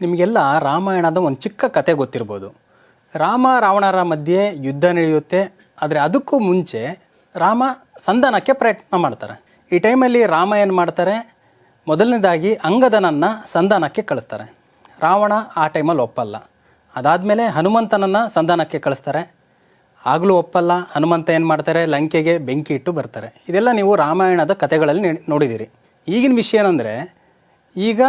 ನಿಮಗೆಲ್ಲ ರಾಮಾಯಣದ ಒಂದು ಚಿಕ್ಕ ಕತೆ ಗೊತ್ತಿರ್ಬೋದು. ರಾಮ ರಾವಣರ ಮಧ್ಯೆ ಯುದ್ಧ ನಡೆಯುತ್ತೆ, ಆದರೆ ಅದಕ್ಕೂ ಮುಂಚೆ ರಾಮ ಸಂಧಾನಕ್ಕೆ ಪ್ರಯತ್ನ ಮಾಡ್ತಾರೆ. ಈ ಟೈಮಲ್ಲಿ ರಾಮ ಏನು ಮಾಡ್ತಾರೆ? ಮೊದಲನೇದಾಗಿ ಅಂಗದನನ್ನು ಸಂಧಾನಕ್ಕೆ ಕಳಿಸ್ತಾರೆ. ರಾವಣ ಆ ಟೈಮಲ್ಲಿ ಒಪ್ಪಲ್ಲ. ಅದಾದಮೇಲೆ ಹನುಮಂತನನ್ನು ಸಂಧಾನಕ್ಕೆ ಕಳಿಸ್ತಾರೆ. ಆಗಲೂ ಒಪ್ಪಲ್ಲ. ಹನುಮಂತ ಏನು ಮಾಡ್ತಾರೆ? ಲಂಕೆಗೆ ಬೆಂಕಿ ಇಟ್ಟು ಬರ್ತಾರೆ. ಇದೆಲ್ಲ ನೀವು ರಾಮಾಯಣದ ಕಥೆಗಳಲ್ಲಿ ನೋಡಿದ್ದೀರಿ ಈಗಿನ ವಿಷಯ ಏನಂದರೆ, ಈಗ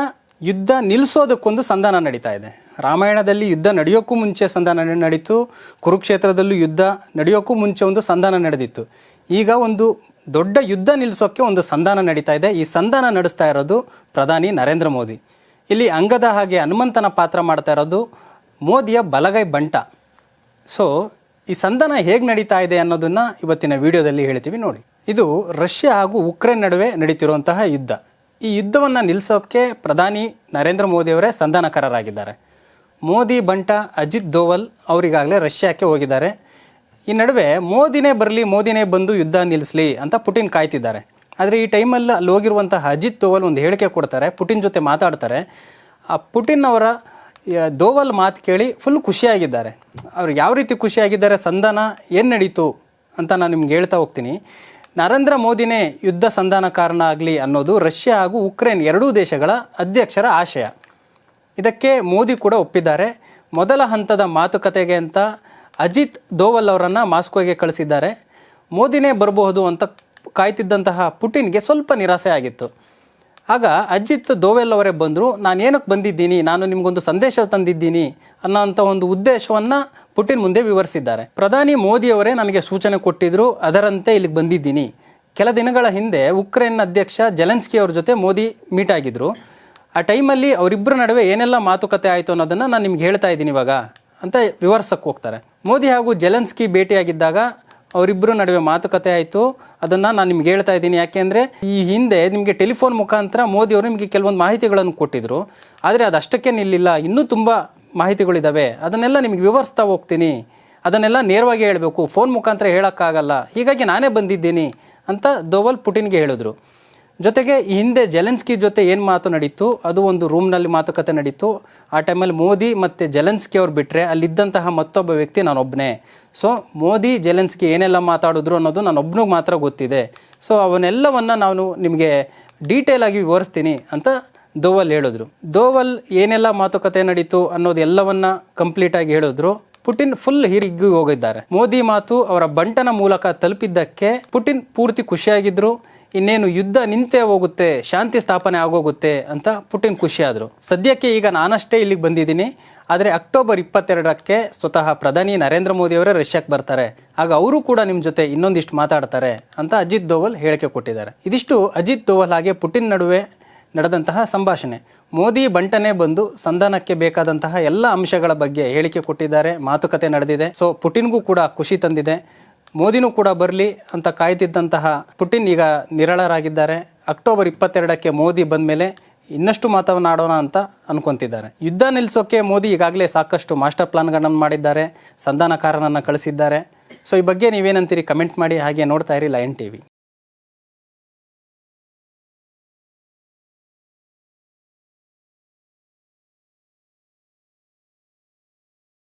ಯುದ್ಧ ನಿಲ್ಲಿಸೋದಕ್ಕೊಂದು ಸಂಧಾನ ನಡೀತಾ ಇದೆ. ರಾಮಾಯಣದಲ್ಲಿ ಯುದ್ಧ ನಡೆಯೋಕ್ಕೂ ಮುಂಚೆ ಸಂಧಾನ ನಡೀತು. ಕುರುಕ್ಷೇತ್ರದಲ್ಲೂ ಯುದ್ಧ ನಡೆಯೋಕ್ಕೂ ಮುಂಚೆ ಒಂದು ಸಂಧಾನ ನಡೆದಿತ್ತು. ಈಗ ಒಂದು ದೊಡ್ಡ ಯುದ್ಧ ನಿಲ್ಲಿಸೋಕ್ಕೆ ಒಂದು ಸಂಧಾನ ನಡೀತಾ ಇದೆ. ಈ ಸಂಧಾನ ನಡೆಸ್ತಾ ಇರೋದು ಪ್ರಧಾನಿ ನರೇಂದ್ರ ಮೋದಿ. ಇಲ್ಲಿ ಅಂಗದ ಹಾಗೆ ಹನುಮಂತನ ಪಾತ್ರ ಮಾಡ್ತಾ ಇರೋದು ಮೋದಿಯ ಬಲಗೈ ಬಂಟ. ಸೊ ಈ ಸಂಧಾನ ಹೇಗೆ ನಡೀತಾ ಇದೆ ಅನ್ನೋದನ್ನ ಇವತ್ತಿನ ವಿಡಿಯೋದಲ್ಲಿ ಹೇಳ್ತೀವಿ ನೋಡಿ. ಇದು ರಷ್ಯಾ ಹಾಗೂ ಉಕ್ರೇನ್ ನಡುವೆ ನಡೀತಿರುವಂತಹ ಯುದ್ಧ. ಈ ಯುದ್ಧವನ್ನು ನಿಲ್ಲಿಸೋಕ್ಕೆ ಪ್ರಧಾನಿ ನರೇಂದ್ರ ಮೋದಿಯವರೇ ಸಂಧಾನಕಾರರಾಗಿದ್ದಾರೆ. ಮೋದಿ ಬಂಟ ಅಜಿತ್ ದೋವಲ್ ಅವರಿಗಾಗಲೇ ರಷ್ಯಾಕ್ಕೆ ಹೋಗಿದ್ದಾರೆ. ಈ ನಡುವೆ ಮೋದಿನೇ ಬರಲಿ, ಮೋದಿನೇ ಬಂದು ಯುದ್ಧ ನಿಲ್ಲಿಸಲಿ ಅಂತ ಪುಟಿನ್ ಕಾಯ್ತಿದ್ದಾರೆ. ಆದರೆ ಈ ಟೈಮಲ್ಲಿ ಅಲ್ಲಿ ಹೋಗಿರುವಂತಹ ಅಜಿತ್ ದೋವಲ್ ಒಂದು ಹೇಳಿಕೆ ಕೊಡ್ತಾರೆ, ಪುಟಿನ್ ಜೊತೆ ಮಾತಾಡ್ತಾರೆ. ಆ ಪುಟಿನ್ ಅವರ ದೋವಲ್ ಮಾತು ಕೇಳಿ ಫುಲ್ ಖುಷಿಯಾಗಿದ್ದಾರೆ. ಅವ್ರು ಯಾವ ರೀತಿ ಖುಷಿಯಾಗಿದ್ದಾರೆ, ಸಂಧಾನ ಏನು ನಡೀತು ಅಂತ ನಾನು ನಿಮ್ಗೆ ಹೇಳ್ತಾ ಹೋಗ್ತೀನಿ. ನರೇಂದ್ರ ಮೋದಿನೇ ಯುದ್ಧ ಸಂಧಾನ ಕಾರಣ ಆಗಲಿ ಅನ್ನೋದು ರಷ್ಯಾ ಹಾಗೂ ಉಕ್ರೇನ್ ಎರಡೂ ದೇಶಗಳ ಅಧ್ಯಕ್ಷರ ಆಶಯ. ಇದಕ್ಕೆ ಮೋದಿ ಕೂಡ ಒಪ್ಪಿದ್ದಾರೆ. ಮೊದಲ ಹಂತದ ಮಾತುಕತೆಗೆ ಅಂತ ಅಜಿತ್ ದೋವಲ್ ಅವರನ್ನು ಮಾಸ್ಕೋಗೆ ಕಳಿಸಿದ್ದಾರೆ. ಮೋದಿನೇ ಬರಬಹುದು ಅಂತ ಕಾಯ್ತಿದ್ದಂತಹ ಪುಟಿನ್ಗೆ ಸ್ವಲ್ಪ ನಿರಾಸೆ ಆಗಿತ್ತು. ಆಗ ಅಜಿತ್ ದೋವೆಲ್ ಅವರೇ ಬಂದರು, ನಾನು ಏನಕ್ಕೆ ಬಂದಿದ್ದೀನಿ? ನಾನು ನಿಮಗೊಂದು ಸಂದೇಶ ತಂದಿದ್ದೀನಿ ಅನ್ನೋಂಥ ಒಂದು ಉದ್ದೇಶವನ್ನು ಪುಟಿನ್ ಮುಂದೆ ವಿವರಿಸಿದ್ದಾರೆ. ಪ್ರಧಾನಿ ಮೋದಿಯವರೇ ನನಗೆ ಸೂಚನೆ ಕೊಟ್ಟಿದ್ದರು ಅದರಂತೆ ಇಲ್ಲಿಗೆ ಬಂದಿದ್ದೀನಿ ಕೆಲ ದಿನಗಳ ಹಿಂದೆ ಉಕ್ರೇನ್ ಅಧ್ಯಕ್ಷ ಜೆಲೆನ್ಸ್ಕಿ ಅವ್ರ ಜೊತೆ ಮೋದಿ ಮೀಟ್ ಆಗಿದ್ದರು ಆ ಟೈಮಲ್ಲಿ ಅವರಿಬ್ಬರ ನಡುವೆ ಏನೆಲ್ಲ ಮಾತುಕತೆ ಆಯಿತು ಅನ್ನೋದನ್ನು ನಾನು ನಿಮ್ಗೆ ಹೇಳ್ತಾ ಇದ್ದೀನಿ ಇವಾಗ ಅಂತ ವಿವರಿಸಕ್ಕೆ ಹೋಗ್ತಾರೆ. ಮೋದಿ ಹಾಗೂ ಜೆಲೆನ್ಸ್ಕಿ ಭೇಟಿಯಾಗಿದ್ದಾಗ ಅವರಿಬ್ಬರ ನಡುವೆ ಮಾತುಕತೆ ಆಯಿತು. ಅದನ್ನು ನಾನು ನಿಮ್ಗೆ ಹೇಳ್ತಾ ಇದ್ದೀನಿ. ಯಾಕೆಂದರೆ ಈ ಹಿಂದೆ ನಿಮಗೆ ಟೆಲಿಫೋನ್ ಮುಖಾಂತರ ಮೋದಿ ಅವರು ನಿಮಗೆ ಕೆಲವೊಂದು ಮಾಹಿತಿಗಳನ್ನು ಕೊಟ್ಟಿದ್ರು. ಆದರೆ ಅದಷ್ಟಕ್ಕೆ ನಿಲ್ಲಿಲ್ಲ. ಇನ್ನೂ ತುಂಬ ಮಾಹಿತಿಗಳಿದ್ದಾವೆ ಅದನ್ನೆಲ್ಲ ನಿಮಗೆ ವಿವರಿಸ್ತಾ ಹೋಗ್ತೀನಿ. ಅದನ್ನೆಲ್ಲ ನೇರವಾಗಿ ಹೇಳಬೇಕು. ಫೋನ್ ಮುಖಾಂತರ ಹೇಳೋಕ್ಕಾಗಲ್ಲ. ಹೀಗಾಗಿ ನಾನೇ ಬಂದಿದ್ದೀನಿ ಅಂತ ದೋವಲ್ ಪುಟಿನ್ಗೆ ಹೇಳಿದ್ರು. ಜೊತೆಗೆ ಹಿಂದೆ ಜೆಲೆನ್ಸ್ಕಿ ಜೊತೆ ಏನು ಮಾತು ನಡೀತು? ಅದು ಒಂದು ರೂಮ್ನಲ್ಲಿ ಮಾತುಕತೆ ನಡೀತು. ಆ ಟೈಮಲ್ಲಿ ಮೋದಿ ಮತ್ತು ಜೆಲೆನ್ಸ್ಕಿ ಅವ್ರು ಬಿಟ್ಟರೆ ಅಲ್ಲಿದ್ದಂತಹ ಮತ್ತೊಬ್ಬ ವ್ಯಕ್ತಿ ನಾನೊಬ್ಬನೇ ಸೊ, ಮೋದಿ, ಜೆಲೆನ್ಸ್ಕಿ ಏನೆಲ್ಲ ಮಾತಾಡಿದ್ರು ಅನ್ನೋದು ನಾನೊಬ್ಬನಿಗೆ ಮಾತ್ರ ಗೊತ್ತಿದೆ. ಸೊ, ಅವನ್ನೆಲ್ಲವನ್ನು ನಾನು ನಿಮಗೆ ಡೀಟೇಲ್ ಆಗಿ ವಿವರಿಸ್ತೀನಿ ಅಂತ ದೋವಲ್ ಹೇಳಿದ್ರು. ದೋವಲ್ ಏನೆಲ್ಲ ಮಾತುಕತೆ ನಡೀತು ಅನ್ನೋದು ಎಲ್ಲವನ್ನ ಕಂಪ್ಲೀಟ್ ಆಗಿ ಹೇಳಿದ್ರು. ಪುಟಿನ್ ಫುಲ್ ಹಿರಿಗಿ ಹೋಗಿದ್ದಾರೆ. ಮೋದಿ ಮಾತು ಅವರ ಬಂಟನ ಮೂಲಕ ತಲುಪಿದ್ದಕ್ಕೆ ಪುಟಿನ್ ಪೂರ್ತಿ ಖುಷಿಯಾಗಿದ್ರು. ಇನ್ನೇನು ಯುದ್ಧ ನಿಂತೇ ಹೋಗುತ್ತೆ, ಶಾಂತಿ ಸ್ಥಾಪನೆ ಆಗೋಗುತ್ತೆ ಅಂತ ಪುಟಿನ್ ಖುಷಿಯಾದರು ಸದ್ಯಕ್ಕೆ ಈಗ ನಾನಷ್ಟೇ ಇಲ್ಲಿಗೆ ಬಂದಿದ್ದೀನಿ. ಆದರೆ ಅಕ್ಟೋಬರ್ ಇಪ್ಪತ್ತೆರಡಕ್ಕೆ ಸ್ವತಃ ಪ್ರಧಾನಿ ನರೇಂದ್ರ ಮೋದಿ ಅವರೇ ರಷ್ಯಾಕ್ಕೆ ಬರ್ತಾರೆ. ಆಗ ಅವರು ಕೂಡ ನಿಮ್ಮ ಜೊತೆ ಇನ್ನೊಂದಿಷ್ಟು ಮಾತಾಡ್ತಾರೆ ಅಂತ ಅಜಿತ್ ದೋವಲ್ ಹೇಳಿಕೆ ಕೊಟ್ಟಿದ್ದಾರೆ. ಇದಿಷ್ಟು ಅಜಿತ್ ದೋವಲ್ ಹಾಗೆ ಪುಟಿನ್ ನಡುವೆ ನಡೆದಂತಹ ಸಂಭಾಷಣೆ. ಮೋದಿ ಬಂಟನೆ ಬಂದು ಸಂಧಾನಕ್ಕೆ ಬೇಕಾದಂತಹ ಎಲ್ಲ ಅಂಶಗಳ ಬಗ್ಗೆ ಹೇಳಿಕೆ ಕೊಟ್ಟಿದ್ದಾರೆ, ಮಾತುಕತೆ ನಡೆದಿದೆ. ಸೊ ಪುಟಿನ್ಗೂ ಕೂಡ ಖುಷಿ ತಂದಿದೆ. ಮೋದಿನೂ ಕೂಡ ಬರಲಿ ಅಂತ ಕಾಯ್ತಿದ್ದಂತಹ ಪುಟಿನ್ ಈಗ ನಿರಳರಾಗಿದ್ದಾರೆ. ಅಕ್ಟೋಬರ್ ಇಪ್ಪತ್ತೆರಡಕ್ಕೆ ಮೋದಿ ಬಂದ ಮೇಲೆ ಇನ್ನಷ್ಟು ಮಾತನಾಡೋಣ ಅಂತ ಅನ್ಕೊಂತಿದ್ದಾರೆ. ಯುದ್ಧ ನಿಲ್ಲಿಸೋಕೆ ಮೋದಿ ಈಗಾಗಲೇ ಸಾಕಷ್ಟು ಮಾಸ್ಟರ್ ಪ್ಲಾನ್ಗಳನ್ನು ಮಾಡಿದ್ದಾರೆ. ಸಂಧಾನಕಾರನನ್ನು ಕಳಿಸಿದ್ದಾರೆ. ಸೊ ಈ ಬಗ್ಗೆ ನೀವೇನಂತೀರಿ? ಕಮೆಂಟ್ ಮಾಡಿ, ಹಾಗೆ ನೋಡ್ತಾ ಇರಿ ಲಯನ್ ಟಿವಿ.